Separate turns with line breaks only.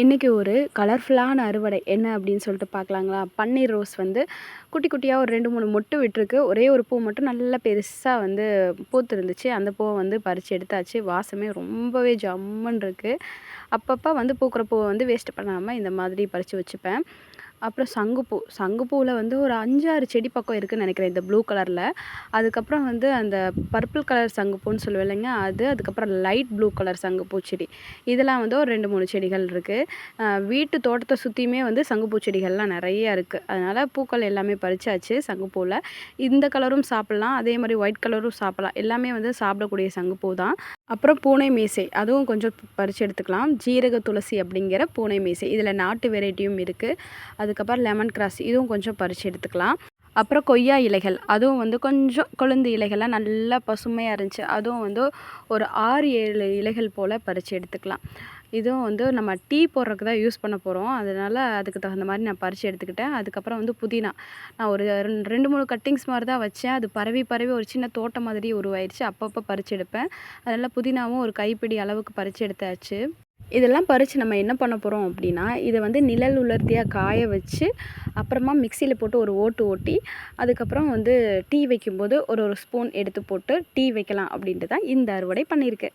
இன்றைக்கி ஒரு கலர்ஃபுல்லான அறுவடை என்ன அப்படின்னு சொல்லிட்டு பார்க்கலாங்களா? பன்னீர் ரோஸ் வந்து குட்டி குட்டியாக ஒரு ரெண்டு மூணு மொட்டு விட்டுருக்கு. ஒரே ஒரு பூ மட்டும் நல்லா பெருசாக வந்து பூத்துருந்துச்சு. அந்த பூவை வந்து பறித்து எடுத்தாச்சு. வாசமே ரொம்பவே ஜம்முன் இருக்குது அப்பப்போ வந்து பூக்கிற பூவை வந்து வேஸ்ட் பண்ணாமல் இந்த மாதிரி பறித்து வச்சுப்பேன். அப்புறம் சங்குப்பூ. சங்குப்பூவில் வந்து ஒரு அஞ்சாறு செடி பக்கம் இருக்குதுன்னு நினைக்கிறேன் இந்த ப்ளூ கலரில் அதுக்கப்புறம் வந்து அந்த பர்பிள் கலர் சங்குப்பூன்னு சொல்லுவேன் இல்லைங்க அது. அதுக்கப்புறம் லைட் ப்ளூ கலர் சங்குப்பூ செடி. இதெல்லாம் வந்து ஒரு ரெண்டு மூணு செடிகள் இருக்குது வீட்டு தோட்டத்தை சுற்றியுமே வந்து சங்குப்பூ செடிகள்லாம் நிறைய இருக்குது அதனால் பூக்கள் எல்லாமே பறிச்சாச்சு சங்குப்பூவில் இந்த கலரும் சாப்பிட்லாம். அதே மாதிரி ஒயிட் கலரும் சாப்பிட்லாம். எல்லாமே வந்து சாப்பிடக்கூடிய சங்குப்பூ தான். அப்புறம் பூனை மீசை அதுவும் கொஞ்சம் பறித்து எடுத்துக்கலாம். ஜீரக துளசி அப்படிங்கிற பூனை மீசை. இதில் நாட்டு வெரைட்டியும் இருக்குது அதுக்கப்புறம் லெமன் கிராஸ் இதுவும் கொஞ்சம் பறித்து எடுத்துக்கலாம். அப்புறம் கொய்யா இலைகள். அதுவும் வந்து கொஞ்சம் கொழுந்து இலைகள்லாம் நல்லா பசுமையாக இருந்துச்சு. அதுவும் வந்து ஒரு ஆறு ஏழு இலைகள் போல் பறித்து எடுத்துக்கலாம். இதுவும் வந்து நம்ம டீ போடுறதுக்கு தான் யூஸ் பண்ண போகிறோம் அதனால் அதுக்கு தகுந்த மாதிரி நான் பறித்து எடுத்துக்கிட்டேன். அதுக்கப்புறம் வந்து புதினா. நான் ஒரு ரெண்டு மூணு கட்டிங்ஸ் மாதிரி தான் வச்சேன். அது பரவி பரவி ஒரு சின்ன தோட்டம் மாதிரி உருவாயிடுச்சு அப்பப்போ பறித்து எடுப்பேன். அதனால் புதினாவும் ஒரு கைப்பிடி அளவுக்கு பறித்து எடுத்தாச்சு. இதெல்லாம் பறித்து நம்ம என்ன பண்ண போகிறோம் அப்படின்னா இதை வந்து நிழல் உலர்த்தியாக காய வச்சு அப்புறமா மிக்சியில் போட்டு ஒரு ஓட்டு ஓட்டி அதுக்கப்புறம் வந்து டீ வைக்கும்போது ஒரு ஒரு ஸ்பூன் எடுத்து போட்டு டீ வைக்கலாம் அப்படின்ட்டு தான் இந்த அறுவடை பண்ணியிருக்கேன்